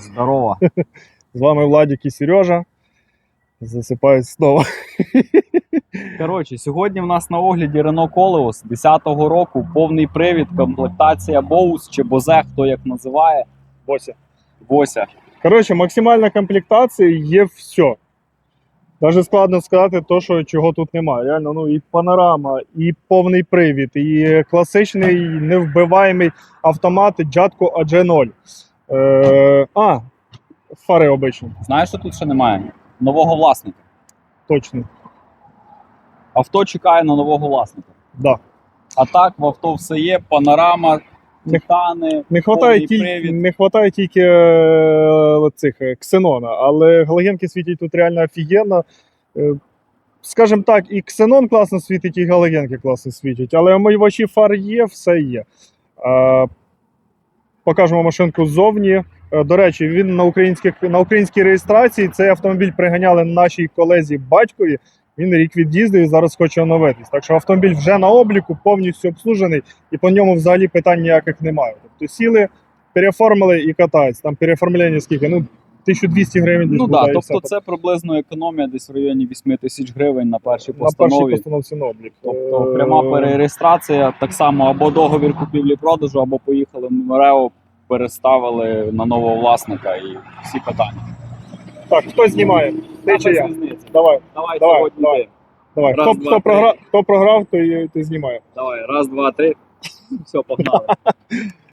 Здорово. З вами Владик і Сережа. Засипають знову. Коротше, сьогодні в нас на огляді Renault Koleos 10-го року, повний привід, комплектація Боус чи Бозе, хто як називає. Бося. Бося. Коротше, максимальна комплектація є все. Навіть складно сказати, то, що чого тут немає. Реально, ну і панорама, і повний привід, і класичний невбиваємий автомат Jatco AG0. Е, а, фари обичні, Знаєш, що тут ще немає? Нового власника. точно. Авто чекає на нового власника. Да. А так в авто все є, панорама, Не- титани. Не хватає повний тільки, привід. не хватає тільки е, цих е, ксенона, але галогенки світять тут реально офігенно. Е, Скажем так, і ксенон класно світить, і галогенки класно світять. Але омивачі фар є, все є. Е, Покажемо машинку ззовні. Е, До речі, він на, українських, на українській реєстрації. Цей автомобіль приганяли нашій колезі батькові. Він рік від'їздив і зараз хоче оновитись. Так що автомобіль вже на обліку, повністю обслужений, і по ньому взагалі питань ніяких немає. Тобто сіли, переоформили і катаються. Там переоформлення скільки? Ну, 1200 гривень десь Ну буде, так, і тобто все. це приблизно економія десь в районі 8 тисяч гривень на першій на першій постанові. постановці на облік. Тобто Е, пряма перереєстрація, так само або договір купівлі-продажу, або поїхали в МРЕО, переставили на нового власника і всі питання. Так, хто знімає? Ти чи без я? різниці. Давай, Давай, Давай, сьогодні давай. ти. давай. Раз, хто, два, хто, три. програв, хто програв, той, той знімає. Давай, раз, два, три. Все, погнали.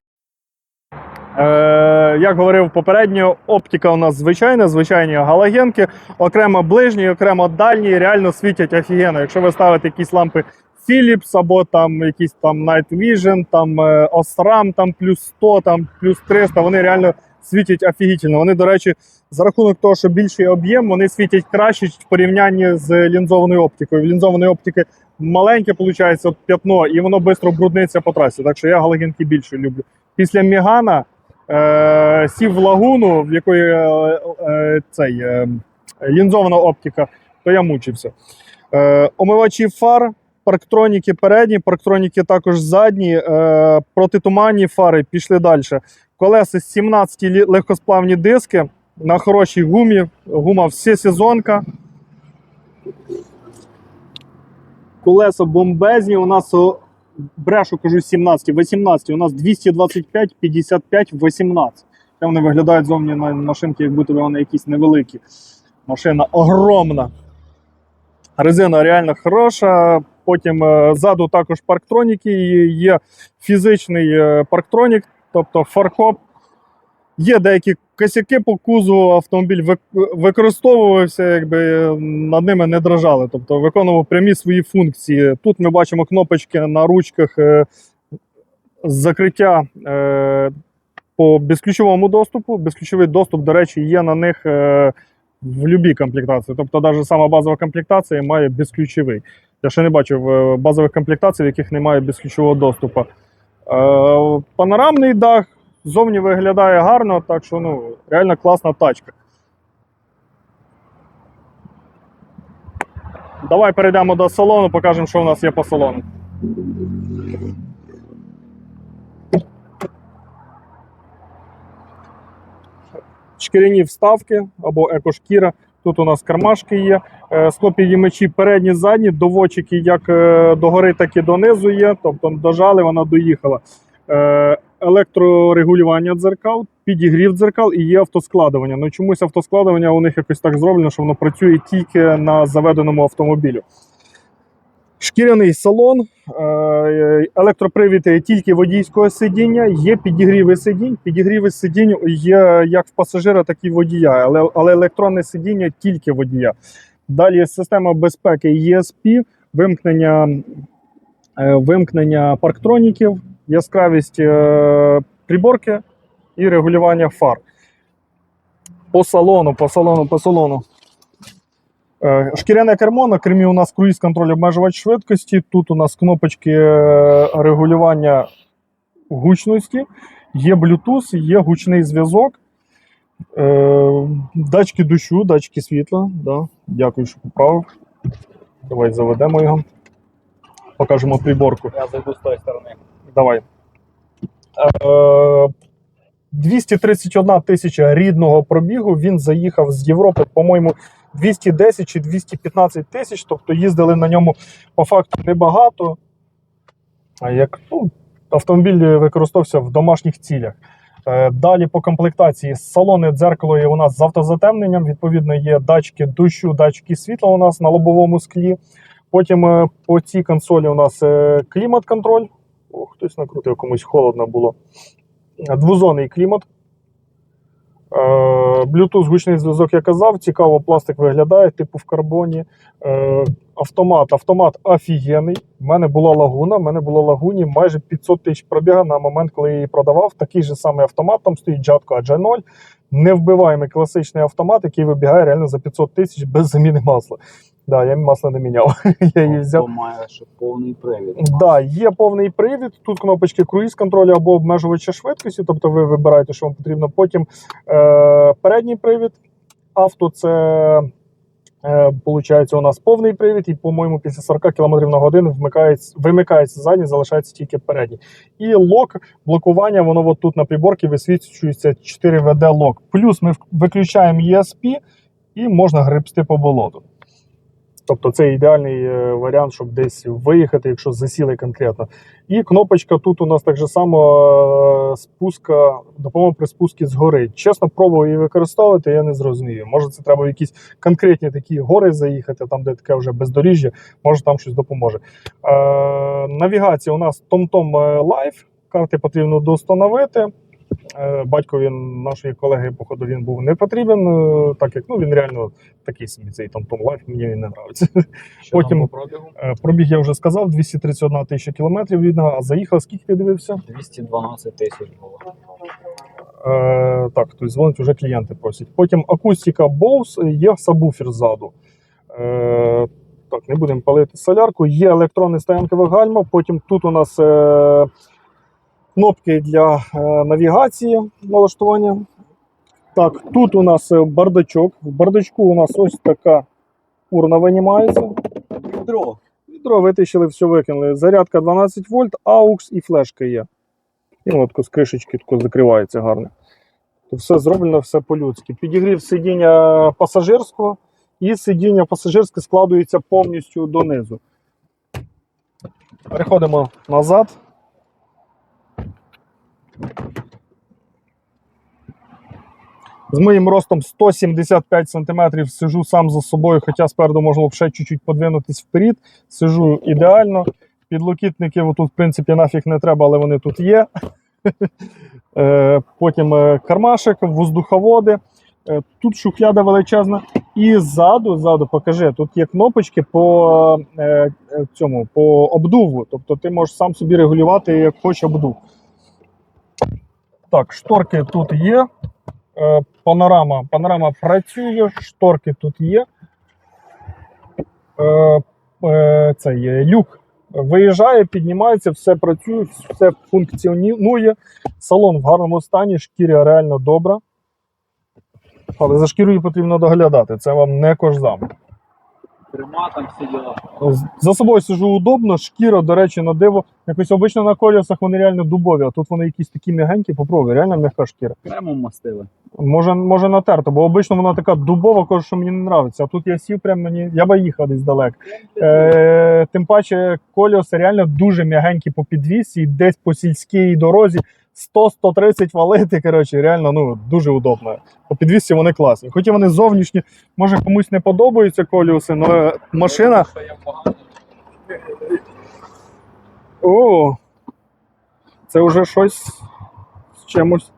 Е, як говорив попередньо, оптика у нас звичайна, звичайні галогенки, окремо ближні, окремо дальні, реально світять офігенно. Якщо ви ставите якісь лампи Philips або там якісь там Night Vision, там е, Osram, там плюс 100, там плюс 300, вони реально світять офігітельно. Вони, до речі, за рахунок того, що більший об'єм, вони світять краще в порівнянні з лінзованою оптикою. В лінзованої оптики маленьке виходить п'ятно, і воно швидко брудниться по трасі. Так що я галогенки більше люблю. Після Мігана е, сів в лагуну, в якої е, е, цей, е, лінзована оптика, то я мучився. Е, омивачі фар, парктроніки передні, парктроніки також задні, е, протитуманні фари пішли далі. Колеса 17 лі- легкосплавні диски на хорошій гумі. Гума всесезонка. Колеса бомбезні. У нас брешу кажу 17, 18. У нас 225, 55, 18. Це вони виглядають зовні на машинки, як будто вони якісь невеликі. Машина огромна. Резина реально хороша. Потім е, ззаду також парктроніки. Є фізичний е, парктронік, тобто фаркоп. Є деякі косяки по кузову, автомобіль використовувався, якби е, над ними не дрожали, тобто виконував прямі свої функції. Тут ми бачимо кнопочки на ручках е, закриття е, по безключовому доступу. Безключовий доступ, до речі, є на них в будь-якій комплектації. Тобто, навіть сама базова комплектація має безключовий. Я ще не бачив базових комплектацій, в яких немає безключового доступу. Панорамний дах зовні виглядає гарно, так що ну, реально класна тачка. Давай перейдемо до салону, покажемо, що у нас є по салону. Шкіряні вставки або екошкіра. Тут у нас кармашки є. Е, Склопідіймачі передні, задні, доводчики як е, догори, так і донизу є. Тобто дожали, вона доїхала. Електрорегулювання дзеркал, підігрів дзеркал і є автоскладування. Ну чомусь автоскладування у них якось так зроблено, що воно працює тільки на заведеному автомобілі. Шкіряний салон, е, електропривід тільки водійського сидіння, є підігріви сидінь. Підігріви сидінь є як в пасажира, так і водія, але, але електронне сидіння тільки водія. Далі система безпеки ESP, вимкнення, е, вимкнення парктроніків, яскравість е, приборки і регулювання фар. По салону, по салону, по салону. Е, Шкіряне кермо, на кермі у нас круїз контроль обмежувач швидкості. Тут у нас кнопочки е, регулювання гучності, є Bluetooth, є гучний зв'язок. Датчики дощу, датчики світла. Да. Дякую, що поправив. Давай заведемо його. Покажемо приборку. Я зайду з тої сторони. Давай. Е, 231 тисяча рідного пробігу. Він заїхав з Європи, по-моєму, 210 чи 215 тисяч. Тобто їздили на ньому по факту небагато. А як ну, автомобіль використовувався в домашніх цілях. Е, Далі по комплектації салони дзеркало є у нас з автозатемненням. Відповідно, є датчики дощу, датчики світла у нас на лобовому склі. Потім е, по цій консолі у нас е, клімат-контроль. Хтось накрутив, комусь холодно було. Двозонний клімат. Bluetooth гучний зв'язок, я казав. Цікаво, пластик виглядає, типу в карбоні. Е, Автомат. Автомат офігенний. У мене була лагуна. У мене було лагуні майже 500 тисяч пробіга на момент, коли я її продавав. Такий же самий автомат, там стоїть Jatco AJ0. Невбиваємий класичний автомат, який вибігає реально за 500 тисяч без заміни масла. Да, я масло не міняв. я її взяв. Має ще повний привід. Да, є повний привід. Тут кнопочки круїз контролю або обмежувача швидкості, тобто ви вибираєте, що вам потрібно. Потім е, передній привід. Авто це е, получається у нас повний привід, і, по-моєму, після 40 км на годину вмикається, вимикається задній, залишається тільки передній. І лок, блокування, воно от тут на приборці висвітлюється 4 вд лок. Плюс ми виключаємо ESP і можна гребсти по болоту. Тобто це ідеальний е, варіант, щоб десь виїхати, якщо засіли конкретно. І кнопочка тут у нас так же само е, спуска, допомога при спуску з гори. Чесно, пробував її використовувати, я не зрозумію. Може, це треба в якісь конкретні такі гори заїхати, там, де таке вже бездоріжжя, може там щось допоможе. Е, навігація у нас TomTom Live. Карти потрібно достановити. Е, Батько він нашої колеги, походу, він був не потрібен, е, так як ну, він реально такий собі цей TomTom Live, мені він не нравиться. Що Потім- там по пробігу? Е, Пробіг я вже сказав, 231 тисяча кілометрів рідного, а заїхав, скільки ти дивився? 212 тисяч було. Е, так, тобто дзвонить вже клієнти просять. Потім акустика Bose, є сабвуфер ззаду. Е, так, не будемо палити солярку. Є електронне стоянкове гальма. Потім тут у нас е, кнопки для е, навігації налаштування. Так, тут у нас е, бардачок. В бардачку у нас ось така урна винімається. Відро. Відро витащили, все викинули. Зарядка 12 вольт, AUX і флешка є. І воно тако з кришечки тако закривається гарно. То все зроблено, все по-людськи. Підігрів сидіння пасажирського, і сидіння пасажирське складується повністю донизу. Переходимо назад. З моїм ростом 175 см сижу сам за собою, хоча спереду можна було б ще чуть-чуть подвинутись вперед. Сижу ідеально. Підлокітники отут, в принципі, нафіг не треба, але вони тут є. Е, Потім е, кармашик, воздуховоди. Е, Тут шухляда величезна. І ззаду, ззаду, покажи, тут є кнопочки по цьому, по обдуву. Тобто ти можеш сам собі регулювати, як хочеш обдув. Так, шторки тут є. Е, Панорама. Панорама працює, шторки тут є. Е, е, Це є люк. Виїжджає, піднімається, все працює, все функціонує. Салон в гарному стані, шкіря реально добра. Але за шкірою потрібно доглядати. Це вам не кожзам. Трима там всі діла. За собою сижу удобно, шкіра, до речі, на диво. Якось обично на колесах вони реально дубові, а тут вони якісь такі м'ягенькі, попробуй, реально м'яка шкіра. Кремом мастили. Може, може натерто, бо обично вона така дубова, каже, що мені не подобається. А тут я сів прямо мені, я би їхав десь далеко. Е, тим паче колеса реально дуже м'ягенькі по підвісі, десь по сільській дорозі 100-130 валити. Коротше, реально ну, дуже удобно. По підвісі вони класні. Хоча вони зовнішні, може комусь не подобаються колеса, але машина. О, це вже щось з чимось.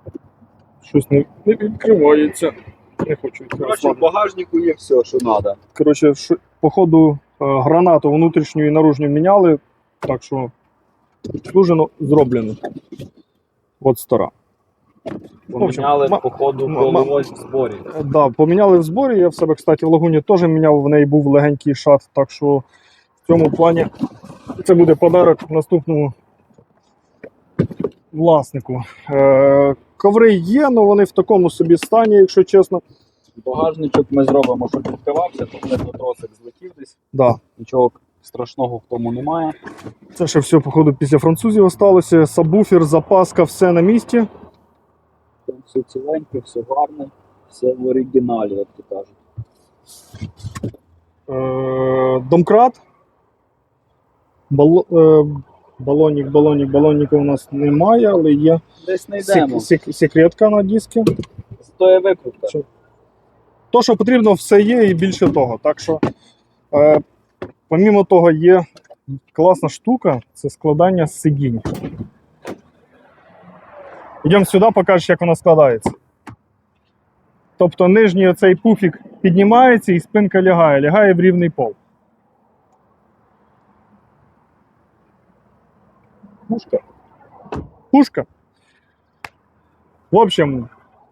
Щось не, не відкривається. Не хочу. Коротше, в багажнику є все, що треба. Коротше, походу е, гранату внутрішню і наружню міняли, так що служено зроблено. От стара. Поміняли по ходу коловось в зборі. Е, Да, поміняли в зборі. Я в себе, кстати, в лагуні теж міняв, в неї був легенький шат, так що в цьому плані це буде подарок наступному власнику. Е, коври є, але вони в такому собі стані, якщо чесно. Багажничок ми зробимо, щоб відкривався, тут не тросик злетів десь. Да. Нічого страшного в тому немає. Це ще все, походу, після французів осталося. Сабвуфер, запаска, все на місці. Там все ціленьке, все гарне, все в оригіналі, як то кажуть. Е, домкрат. Бал, е, балонік, балонік, балоніка у нас немає, але є Десь сек, знайдемо. сек, секретка на диску. Стоє викрутка. Що? То, що потрібно, все є і більше того. Так що, е, помімо того, є класна штука це складання сидінь. Йдемо сюди, покажеш, як вона складається. Тобто нижній оцей пуфік піднімається і спинка лягає, лягає в рівний пол. Пушка. Пушка. В общем,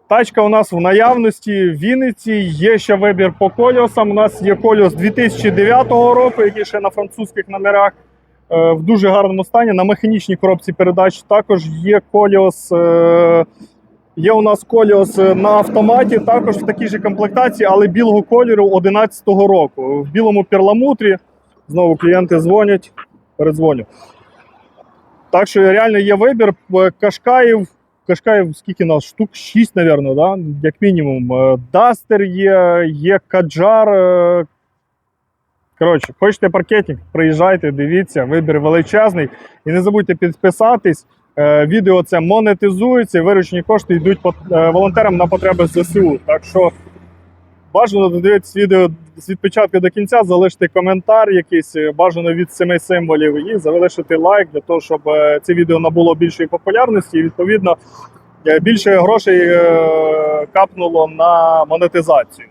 Тачка у нас в наявності в Вінниці. Є ще вибір по кольосам. У нас є кольос 2009 року, який ще на французьких номерах е, в дуже гарному стані. На механічній коробці передач також є кольос. е, Є у нас кольос на автоматі, також в такій же комплектації, але білого кольору 2011 року. В білому перламутрі. Знову клієнти дзвонять, передзвоню. Так що реально є вибір. Е, Кашкаїв Кашкаїв скільки нас? Штук 6, мабуть, да? як мінімум. Е, Дастер є, є Каджар. е. Коротше, хочете паркетник, приїжджайте, дивіться, вибір величезний. І не забудьте підписатись. Е, Відео це монетизується, виручні кошти йдуть волонтерам на потреби ЗСУ. Так що бажано додивитися відео від початку до кінця, залишити коментар якийсь, е, бажано від семи символів, і залишити лайк для того, щоб е, це відео набуло більшої популярності і відповідно е, більше грошей капнуло на монетизацію.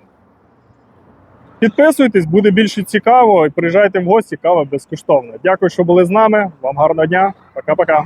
Підписуйтесь, буде більше цікаво. Приїжджайте в гості, кава безкоштовно. Дякую, що були з нами. Вам гарного дня. Пока-пока.